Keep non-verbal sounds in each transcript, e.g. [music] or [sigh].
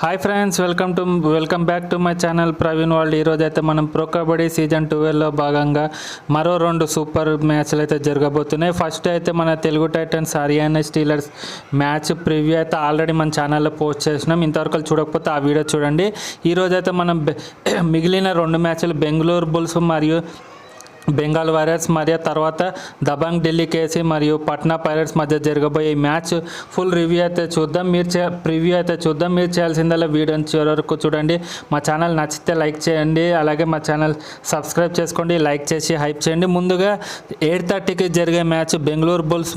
Hi friends welcome to welcome back to my channel Praveen world. ఈరోజు అయితే మనం pro kabaddi season ట్వెల్వ్లో భాగంగా మరో రెండు సూపర్ మ్యాచ్లు అయితే జరగబోతున్నాయి. ఫస్ట్ అయితే మన Telugu Titans Haryana Steelers match preview అయితే ఆల్రెడీ మన ఛానల్లో పోస్ట్ చేసినాం. ఇంతవరకు చూడకపోతే ఆ వీడియో చూడండి. ఈరోజు అయితే మనం [clears throat] మిగిలిన రెండు మ్యాచ్లు బెంగళూరు బుల్స్ మరియు బెంగాల్ వారియర్స్ మరియు తర్వాత దబాంగ్ ఢిల్లీ కేసీ మరియు పట్నా పైరట్స్ మధ్య జరగబోయే ఈ మ్యాచ్ ఫుల్ రివ్యూ అయితే చూద్దాం. మీరు చే ప్రివ్యూ అయితే చూద్దాం. మీరు చేయాల్సిందల్లా వీడియోని చివరి వరకు చూడండి. మా ఛానల్ నచ్చితే లైక్ చేయండి. అలాగే మా ఛానల్ సబ్స్క్రైబ్ చేసుకోండి. లైక్ చేసి హైప్ చేయండి. ముందుగా ఎయిట్ థర్టీకి జరిగే match Bengaluru Bulls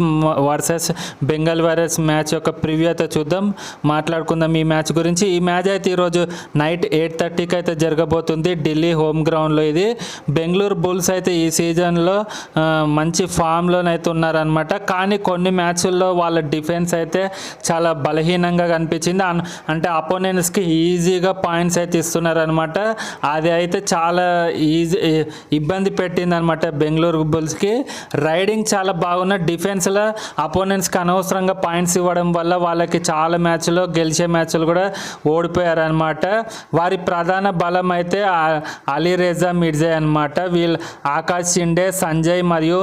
versus Bengal Warriors match యొక్క ప్రివ్యూ అయితే చూద్దాం. మాట్లాడుకుందాం ఈ మ్యాచ్ గురించి. ఈ మ్యాచ్ అయితే ఈరోజు నైట్ ఎయిట్ థర్టీకి అయితే జరగబోతుంది. ఢిల్లీ హోమ్ గ్రౌండ్లో ఇది. బెంగళూరు బుల్స్ అయితే ఈ సీజన్లో మంచి ఫామ్లోనైతే ఉన్నారనమాట కానీ కొన్ని మ్యాచ్ల్లో వాళ్ళ డిఫెన్స్ అయితే చాలా బలహీనంగా కనిపించింది. అన్- అంటే అపోనెంట్స్కి ఈజీగా పాయింట్స్ అయితే ఇస్తున్నారనమాట అది అయితే చాలా ఈజీ ఇబ్బంది పెట్టింది అనమాట బెంగళూరు బుల్స్కి రైడింగ్ చాలా బాగున్న డిఫెన్స్లో అపోనెంట్స్కి అనవసరంగా పాయింట్స్ ఇవ్వడం వల్ల వాళ్ళకి చాలా మ్యాచ్లో గెలిచే మ్యాచ్లు కూడా ఓడిపోయారనమాట వారి ప్రధాన బలం అయితే అలీ రేజా మిర్జే అనమాట వీళ్ళు ఆ ఆకాష్ షిండే సంజయ్ మరియు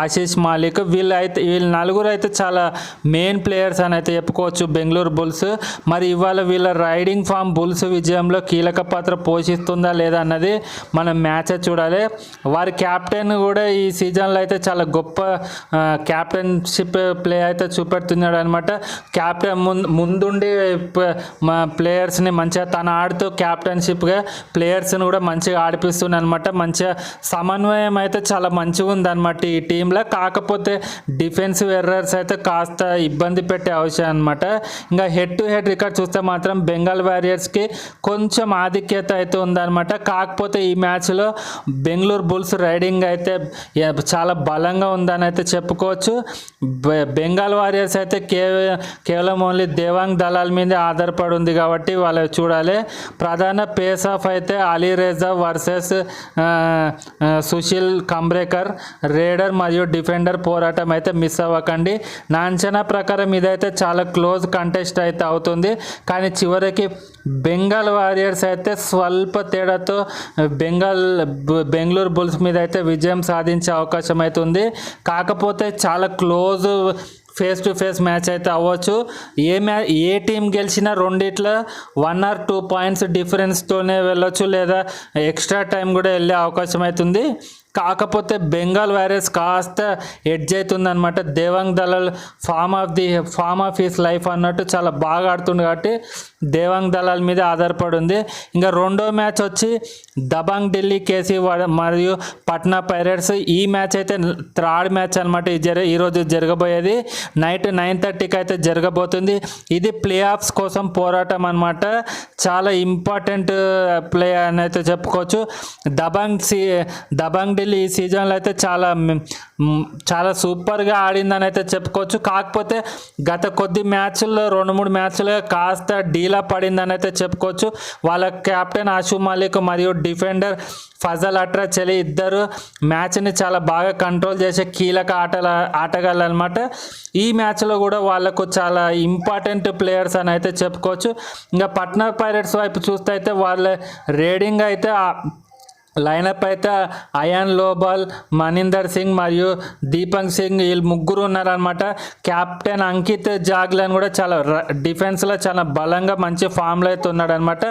ఆశీష్ మాలిక్. వీళ్ళు అయితే వీళ్ళు నలుగురు అయితే చాలా మెయిన్ ప్లేయర్స్ అని అయితే చెప్పుకోవచ్చు బెంగళూరు బుల్స్. మరి ఇవాళ వీళ్ళ రైడింగ్ ఫామ్ బుల్స్ విజయంలో కీలక పాత్ర పోషిస్తుందా లేదా అన్నది మనం మ్యాచ్ చూడాలి. వారి క్యాప్టెన్ కూడా ఈ సీజన్లో అయితే చాలా గొప్ప క్యాప్టెన్షిప్ ప్లే అయితే చూపెడుతున్నాడు అనమాట క్యాప్టెన్ ముందు ముందుండి మా ప్లేయర్స్ని మంచిగా తను ఆడుతూ క్యాప్టెన్షిప్గా ప్లేయర్స్ని కూడా మంచిగా ఆడిపిస్తుంది అనమాట మంచిగా సమన్వయం అయితే చాలా మంచిగా ఉందన్నమాట ఈ టీంలో. కాకపోతే డిఫెన్సివ్ ఎర్రర్స్ అయితే కాస్త ఇబ్బంది పెట్టే అవసరం అనమాట ఇంకా హెడ్ టు హెడ్ రికార్డ్ చూస్తే మాత్రం బెంగాల్ వారియర్స్కి కొంచెం ఆధిక్యత అయితే ఉందన్నమాట. కాకపోతే ఈ మ్యాచ్లో బెంగళూరు బుల్స్ రైడింగ్ అయితే చాలా బలంగా ఉందని అయితే చెప్పుకోవచ్చు. బెంగాల్ వారియర్స్ అయితే కేవ కేవలం ఓన్లీ దేవాంగ్ దళాల మీద ఆధారపడి ఉంది కాబట్టి వాళ్ళు చూడాలి. ప్రధాన పేస్ ఆఫ్ అయితే Ali Reza versus Sushil Kambrekar raider మరియు డిఫెండర్ పోరాటం అయితే మిస్ అవ్వకండి. నా అంచనా ప్రకారం ఇదైతే చాలా క్లోజ్ కంటెస్ట్ అయితే అవుతుంది. కానీ చివరికి బెంగాల్ వారియర్స్ అయితే స్వల్ప తేడాతో బెంగాల్ బెంగళూరు బుల్స్ మీద అయితే విజయం సాధించే అవకాశం అయితే ఉంది. కాకపోతే చాలా close face to face match అయితే అవ్వచ్చు. ఏ మ్యా ఏ టీం గెలిచినా రెండిట్లో వన్ ఆర్ టూ పాయింట్స్ డిఫరెన్స్తోనే వెళ్ళొచ్చు లేదా ఎక్స్ట్రా టైం కూడా వెళ్ళే అవకాశం అవుతుంది కాకపోతే బెంగాల్ వైరస్ కాస్త ఎడ్జ్ అవుతుంది అనమాట Devank Dalal form of the form of his life అన్నట్టు చాలా బాగా ఆడుతుంది కాబట్టి దేవాంగ్ దళాల్ మీద ఆధారపడి ఉంది ఇంకా రెండో మ్యాచ్ వచ్చి దబాంగ్ ఢిల్లీ కేసీ మరియు పట్నా పైరేట్స్ ఈ మ్యాచ్ అయితే థర్డ్ మ్యాచ్ అనమాట ఈ జర ఈరోజు జరగబోయేది. నైట్ నైన్ థర్టీకి అయితే జరగబోతుంది. ఇది ప్లే ఆఫ్స్ కోసం పోరాటం అనమాట చాలా ఇంపార్టెంట్ ప్లే అని అయితే చెప్పుకోవచ్చు. దబాంగ్ సి దబాంగ్ ఢిల్లీ ఈ సీజన్లో అయితే చాలా చాలా సూపర్గా ఆడిందని అయితే చెప్పుకోవచ్చు. కాకపోతే గత కొద్ది మ్యాచ్ల్లో రెండు మూడు మ్యాచ్లుగా కాస్త డీలా పడిందని అయితే చెప్పుకోవచ్చు. వాళ్ళ కెప్టెన్ ఆషు మాలిక్ మరియు డిఫెండర్ ఫజల్ అట్రా చెలి ఇద్దరు మ్యాచ్ని చాలా బాగా కంట్రోల్ చేసే కీలక ఆటల ఆటగాళ్ళు అనమాట ఈ మ్యాచ్లో కూడా వాళ్ళకు చాలా ఇంపార్టెంట్ ప్లేయర్స్ అని అయితే చెప్పుకోవచ్చు. ఇంకా పట్నా పైరట్స్ వైపు చూస్తే అయితే వాళ్ళ రేడింగ్ అయితే లైనప్ అయితే అయాన్ లోబాల్ మనీందర్ సింగ్ మరియు దీపక్ సింగ్ వీళ్ళు ముగ్గురు ఉన్నారనమాట క్యాప్టెన్ అంకిత్ జాగ్లన్ కూడా చాలా డిఫెన్స్లో చాలా బలంగా మంచి ఫామ్లో అయితే ఉన్నాడనమాట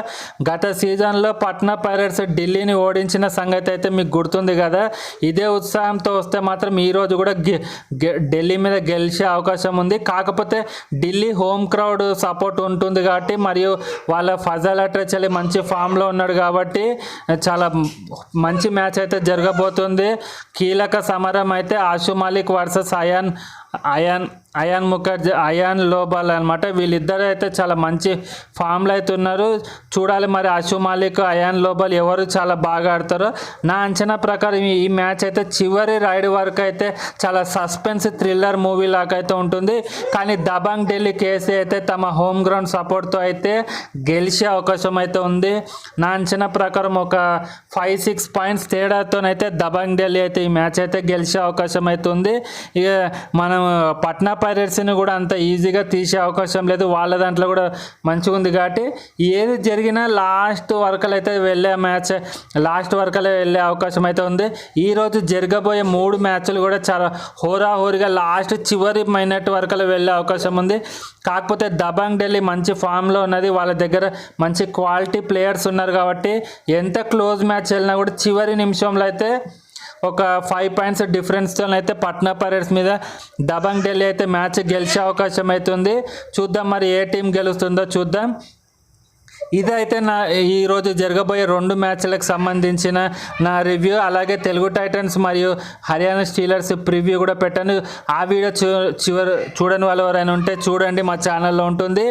గత సీజన్లో పట్నా పైరట్స్ ఢిల్లీని ఓడించిన సంగతి అయితే మీకు గుర్తుంది కదా. ఇదే ఉత్సాహంతో వస్తే మాత్రం ఈరోజు కూడా గె- గె- ఢిల్లీ మీద గెలిచే అవకాశం ఉంది. కాకపోతే ఢిల్లీ హోమ్ క్రౌడ్ సపోర్ట్ ఉంటుంది కాబట్టి మరియు వాళ్ళ ఫజల్ అట్రచలి మంచి ఫామ్లో ఉన్నాడు కాబట్టి చాలా మంచి మ్యాచ్ అయితే జరగబోతుంది. కీలక సమరం అయితే ఆషు మాలిక్ వర్సెస్ అయాన్ అయాన్ అయాన్ ముఖర్జీ అయాన్ లోబాల్ అనమాట వీళ్ళిద్దరు అయితే చాలా మంచి ఫామ్లో అయితే ఉన్నారు. చూడాలి మరి అశు మాలిక్ అయాన్ లోబాల్ ఎవరు చాలా బాగా ఆడతారో. నా అంచనా ప్రకారం ఈ- ఈ మ్యాచ్ అయితే చివరి రైడ్ వరకు అయితే చాలా సస్పెన్స్ థ్రిల్లర్ మూవీ లాగా అయితే ఉంటుంది. కానీ దబాంగ్ ఢిల్లీ కేసీ అయితే తమ హోమ్ గ్రౌండ్ సపోర్ట్తో అయితే గెలిచే అవకాశం అయితే ఉంది. నా అంచనా ప్రకారం ఒక ఫైవ్ సిక్స్ పాయింట్స్ తేడాతోనైతే దబాంగ్ ఢిల్లీ అయితే ఈ మ్యాచ్ అయితే గెలిచే అవకాశం అయితే ఉంది. ఇక మనం పట్నా పైరట్స్ని కూడా అంత ఈజీగా తీసే అవకాశం లేదు. వాళ్ళ దాంట్లో కూడా మంచిగా ఉంది కాబట్టి ఏది జరిగినా లాస్ట్ వరకలు అయితే వెళ్ళే మ్యాచ్ లాస్ట్ వరకలే వెళ్ళే అవకాశం అయితే ఉంది. ఈరోజు జరగబోయే మూడు మ్యాచ్లు కూడా చాలా హోరాహోరీగా లాస్ట్ చివరి మైనట్ వరకలు వెళ్ళే అవకాశం ఉంది. కాకపోతే దబాంగ్ ఢిల్లీ మంచి ఫామ్లో ఉన్నది. వాళ్ళ దగ్గర మంచి క్వాలిటీ ప్లేయర్స్ ఉన్నారు కాబట్టి ఎంత క్లోజ్ మ్యాచ్ వెళ్ళినా కూడా చివరి నిమిషంలో అయితే ఒక ఫైవ్ పాయింట్స్ డిఫరెన్స్తో అయితే పట్నా పైరేట్స్ మీద దబంగ్ ఢిల్లీ అయితే మ్యాచ్ గెలిచే అవకాశం అయితే ఉంది చూద్దాం మరి ఏ టీం గెలుస్తుందో చూద్దాం. ఇదైతే నా ఈరోజు జరగబోయే రెండు మ్యాచ్లకు సంబంధించిన నా రివ్యూ అలాగే తెలుగు టైటన్స్ మరియు హర్యానా స్టీలర్స్ ప్రివ్యూ కూడా పెట్టాను. ఆ వీడియో చూ చివరి చూడని వాళ్ళు ఎవరైనా ఉంటే చూడండి మా ఛానల్లో ఉంటుంది.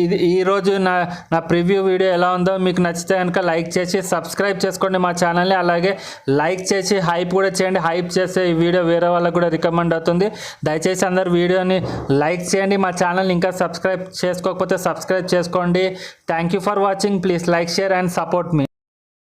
ఇది ఈరోజు నా నా ప్రివ్యూ వీడియో ఎలా ఉందో మీకు నచ్చితే కనుక లైక్ చేసి సబ్స్క్రైబ్ చేసుకోండి మా ఛానల్ని. అలాగే లైక్ చేసి హైప్ కూడా చేయండి. హైప్ చేస్తే ఈ వీడియో వేరే వాళ్ళకు కూడా రికమెండ్ అవుతుంది. దయచేసి అందరు వీడియోని లైక్ చేయండి. మా ఛానల్ని ఇంకా సబ్స్క్రైబ్ చేసుకోకపోతే సబ్స్క్రైబ్ చేసుకోండి. Thank you for for watching. Please like share and support me.